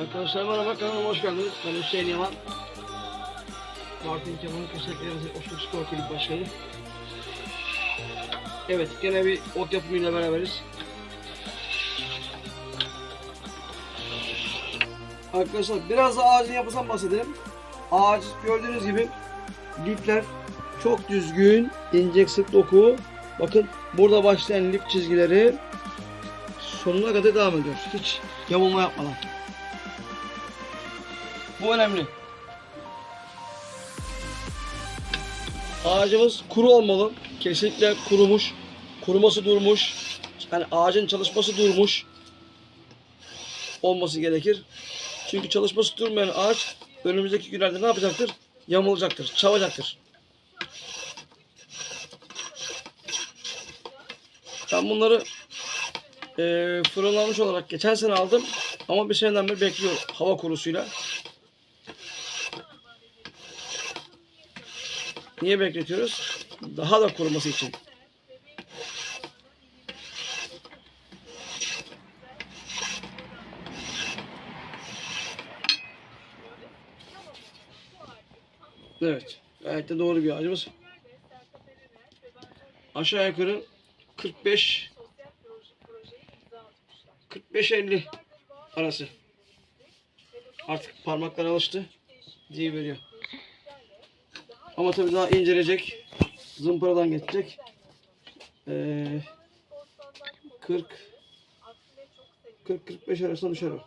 Arkadaşlar merhaba kanalıma hoş geldiniz. Ben Hüseyin Yaman. Martin Kemal'in Köseklerinizi Osur Spor Kulüp Başkanı. Evet gene bir ot yapımıyla beraberiz. Arkadaşlar biraz da ağacın yapısından bahsedelim. Ağaç gördüğünüz gibi lifler çok düzgün, ince sık doku. Bakın burada başlayan lif çizgileri sonuna kadar devam ediyor. Hiç yamulma yapmadan. Bu önemli. Ağacımız kuru olmalı. Kesinlikle kurumuş. Kuruması durmuş. Yani ağacın çalışması durmuş. Olması gerekir. Çünkü çalışması durmayan ağaç önümüzdeki günlerde ne yapacaktır? Yamulacaktır, çavacaktır. Ben bunları eee fırınlanmış olarak geçen sene aldım. Ama bir seneden beri bekliyorum hava kurusuyla. Niye bekletiyoruz? Daha da kuruması için. Evet. Gayet de doğru bir ağacımız. Aşağı yukarı 45 45-50 arası. Artık parmaklar alıştı diye veriyor. Ama tabii daha incelecek. Zımparadan geçecek. Ee, 40 40-45 arasında düşer o.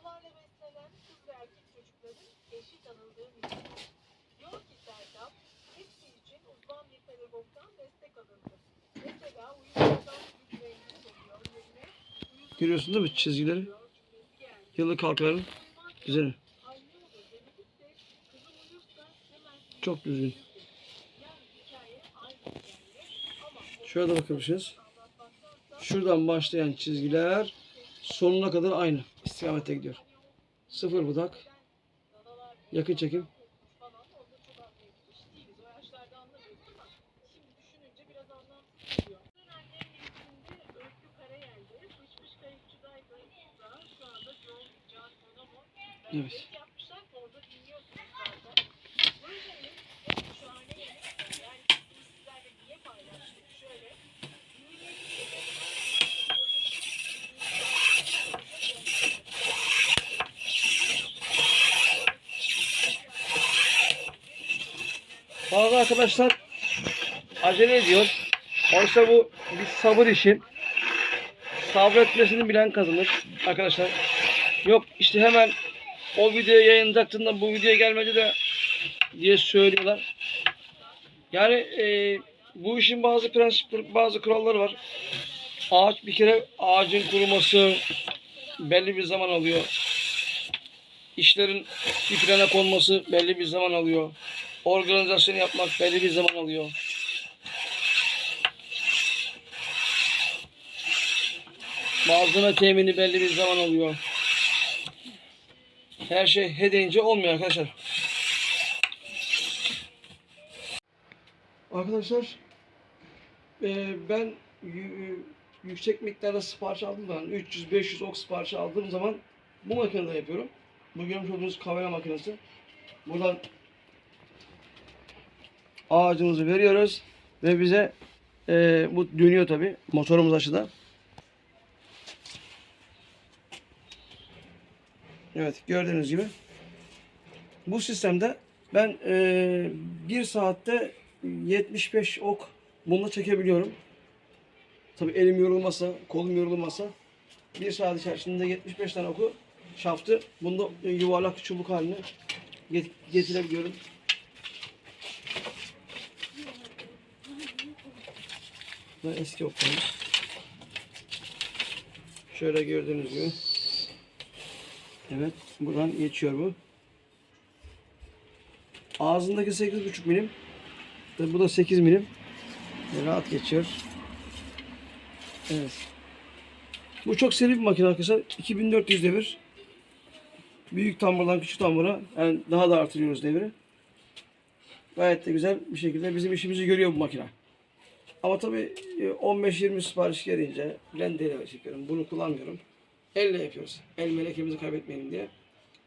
Görüyorsun değil mi çizgileri? Yıllık halkaların düzeni. Çok düzgün. Şöyle bakabilirsiniz. Şuradan başlayan çizgiler sonuna kadar aynı istikamette gidiyor. Sıfır budak. Yakın çekim. Evet. Bazı arkadaşlar acele ediyor. Oysa bu bir sabır işi. Sabretmesini bilen kazanır arkadaşlar. Yok işte hemen o videoyu yayınlayacaktın da bu videoya gelmedi de diye söylüyorlar. Yani e, bu işin bazı prensip, bazı kuralları var. Ağaç bir kere ağacın kuruması belli bir zaman alıyor. İşlerin bir plana konması belli bir zaman alıyor. Organizasyon yapmak belli bir zaman alıyor. Malzeme temini belli bir zaman alıyor. Her şey he deyince olmuyor arkadaşlar. Arkadaşlar eee, ben yü- yüksek miktarda sipariş aldığım zaman 300-500 ok sipariş aldığım zaman bu makinede yapıyorum. Bu görmüş olduğunuz kamera makinesi. Buradan ağacımızı veriyoruz ve bize eee, bu dönüyor tabi motorumuz aşıda. Evet gördüğünüz gibi. Bu sistemde ben eee bir saatte 75 ok bununla çekebiliyorum. Tabi elim yorulmasa, kolum yorulmasa bir saat içerisinde 75 tane oku şaftı bunda yuvarlak çubuk haline get- getirebiliyorum. Bu eski oklarımız. Şöyle gördüğünüz gibi. Evet, buradan geçiyor bu. Ağzındaki 8,5 milim. Bu da 8 milim. Ve Rahat geçiyor. Evet. Bu çok seri bir makine arkadaşlar. 2400 devir. Büyük tamburdan küçük tambura yani daha da artırıyoruz devri. Gayet de güzel bir şekilde bizim işimizi görüyor bu makine. Ama tabii e, 15-20 sipariş gelince blenderle çekiyorum. Bunu kullanmıyorum. Elle yapıyoruz. El melekemizi kaybetmeyelim diye.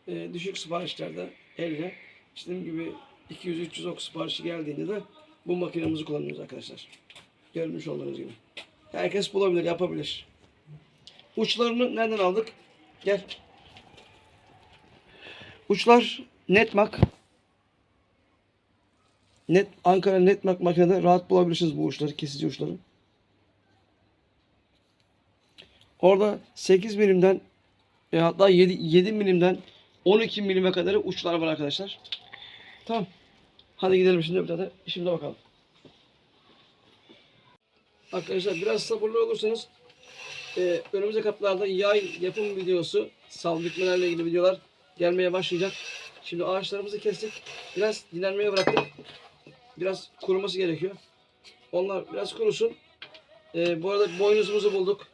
e, düşük siparişlerde elle istediğim gibi 200-300 ok siparişi geldiğinde de bu makinemizi kullanıyoruz arkadaşlar. Görmüş olduğunuz gibi. Herkes bulabilir, yapabilir. Uçlarını nereden aldık? Gel. Uçlar Netmak. Net Ankara Netmak makinede rahat bulabilirsiniz bu uçları, kesici uçları. Orada 8 milimden e, hatta 7, 7 milimden 12 milime kadar uçlar var arkadaşlar. Tamam. Hadi gidelim şimdi bir tane işimize bakalım. Arkadaşlar biraz sabırlı olursanız e, önümüzdeki haftalarda yay yapım videosu, sal bitmelerle ilgili videolar gelmeye başlayacak. Şimdi ağaçlarımızı kestik. Biraz dinlenmeye bıraktık. Biraz kuruması gerekiyor. Onlar biraz kurusun. E, bu arada boynuzumuzu bulduk.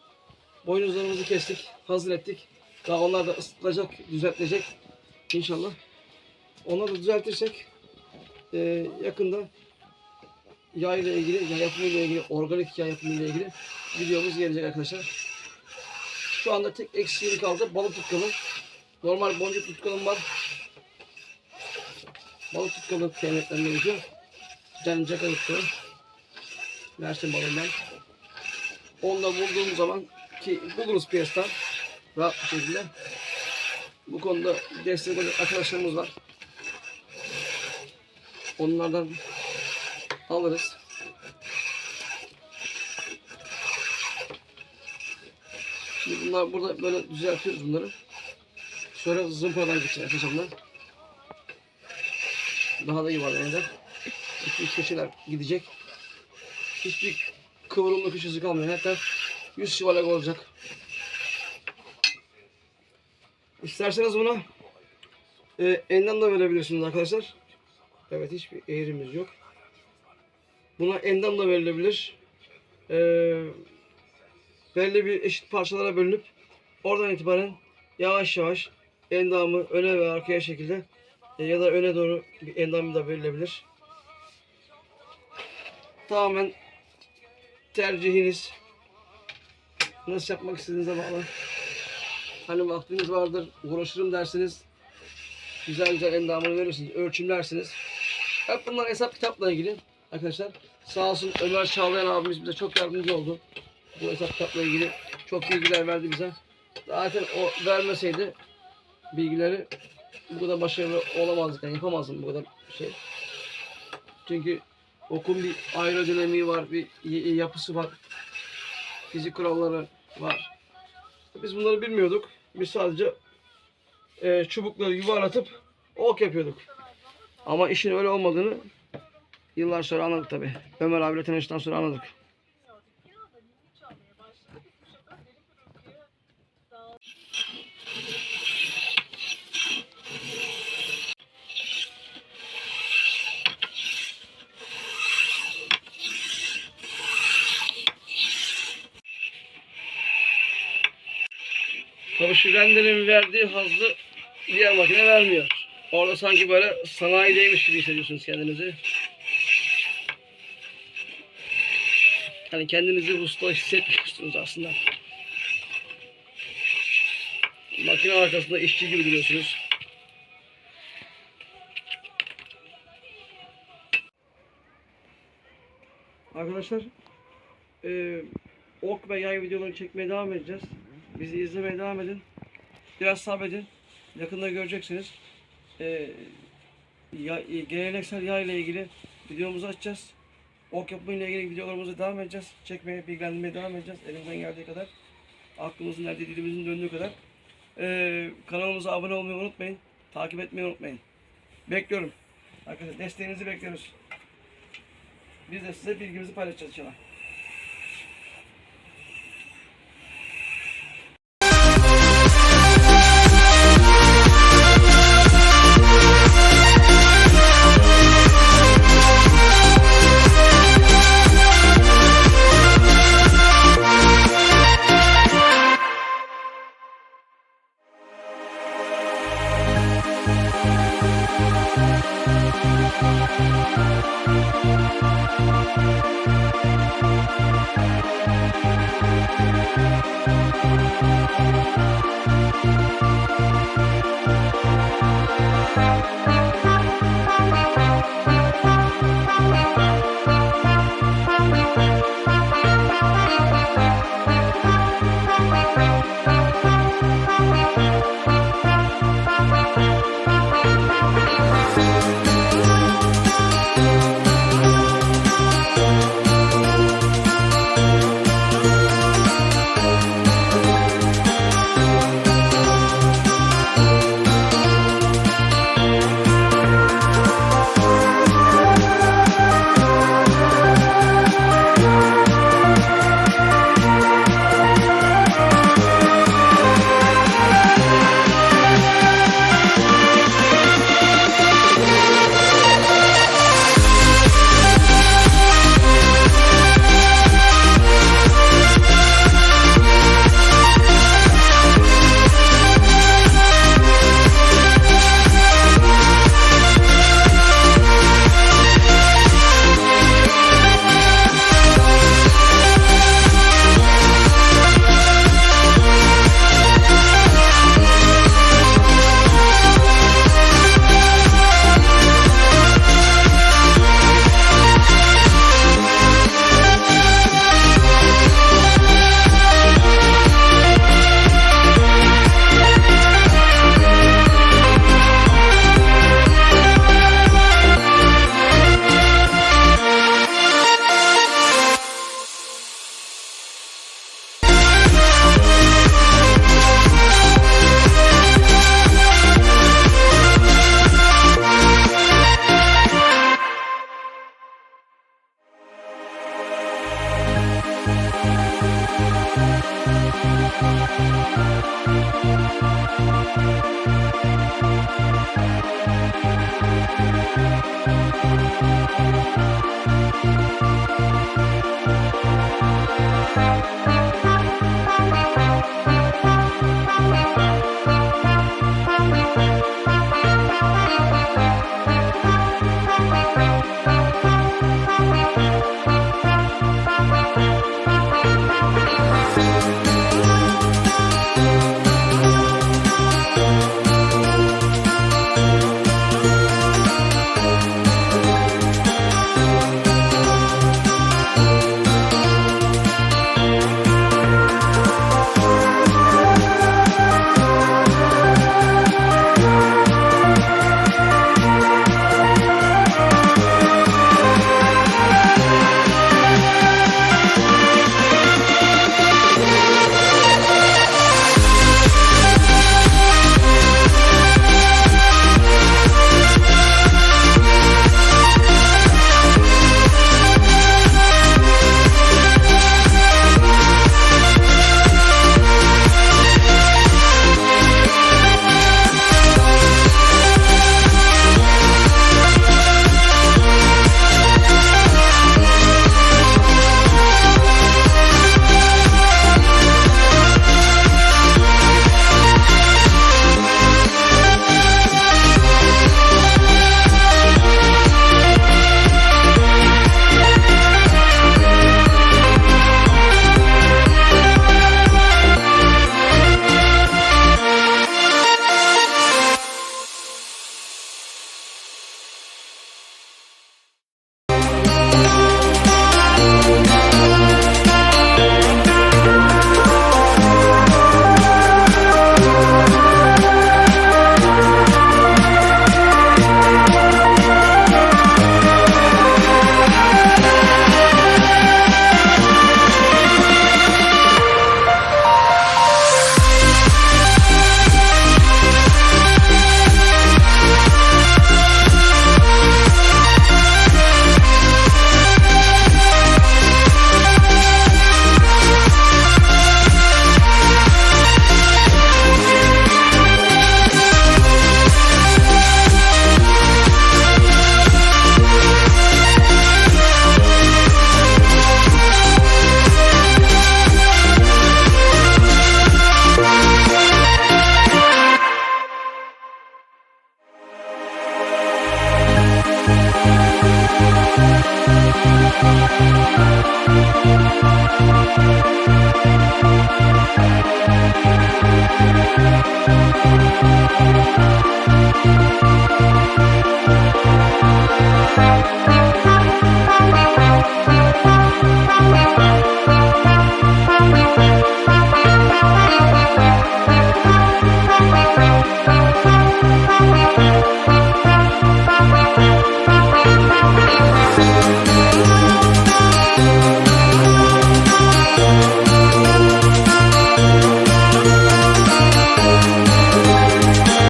Boynuzlarımızı kestik. Hazır ettik. Daha onlar da ısıtılacak, düzeltilecek. İnşallah. Onları da düzeltirsek e, yakında yağ ile ilgili, yağ yapımı ile ilgili, organik yağ yapımı ile ilgili videomuz gelecek arkadaşlar. Şu anda tek eksiğim kaldı. Balık tutkalı. Normal boncuk tutkalım var. Balık tutkalı temin Dence kayıttı. Versin balondan. Onunla vurduğum zaman ki buluruz piyasadan rahat bir şekilde. Bu konuda destek olacak arkadaşlarımız var. Onlardan alırız. Şimdi bunlar burada böyle düzeltiyoruz bunları. Sonra zımparadan geçecek arkadaşlar bunlar. Daha da yuvarlanacak. 2-3 keçeler gidecek. Hiçbir kıvrımlı köşesi kalmıyor. Hatta yüz şivalak olacak. İsterseniz buna e, enden de verebilirsiniz arkadaşlar. Evet hiçbir eğrimiz yok. Buna enden de verilebilir. E, belli bir eşit parçalara bölünüp oradan itibaren yavaş yavaş endamı öne ve arkaya şekilde e, ya da öne doğru bir endamı da verilebilir. Tamamen tercihiniz nasıl yapmak istediğinize bağlı. Hani vaktiniz vardır, uğraşırım dersiniz. Güzel güzel endamını verirsiniz, ölçümlersiniz. Hep bunlar hesap kitapla ilgili arkadaşlar. Sağ olsun Ömer Çağlayan abimiz bize çok yardımcı oldu. Bu hesap kitapla ilgili çok bilgiler verdi bize. Zaten o vermeseydi bilgileri bu kadar başarılı olamazdık. Yani yapamazdım bu kadar şey. Çünkü okun bir aerodinamiği var, bir yapısı var. Fizik kuralları var. Biz bunları bilmiyorduk. Biz sadece e, çubukları yuvarlatıp ok yapıyorduk. Ama işin öyle olmadığını yıllar sonra anladık tabi. Ömer abiyle tanıştıktan sonra anladık. Tabii şu renderin verdiği hazzı diğer makine vermiyor. Orada sanki böyle sanayideymiş gibi hissediyorsunuz kendinizi. Hani kendinizi usta hissetmiyorsunuz aslında. Makine arkasında işçi gibi duruyorsunuz. Arkadaşlar eee ok ve yay videoları çekmeye devam edeceğiz. Bizi izlemeye devam edin. Biraz sabredin. Yakında göreceksiniz. Ee, ya, e, geleneksel yay ile ilgili videomuzu açacağız. Ok yapma ile ilgili videolarımıza devam edeceğiz. Çekmeye, bilgilendirmeye devam edeceğiz. Elimizden geldiği kadar. Aklımızın nerede dilimizin döndüğü kadar. Ee, kanalımıza abone olmayı unutmayın. Takip etmeyi unutmayın. Bekliyorum. Arkadaşlar desteğinizi bekliyoruz. Biz de size bilgimizi paylaşacağız inşallah.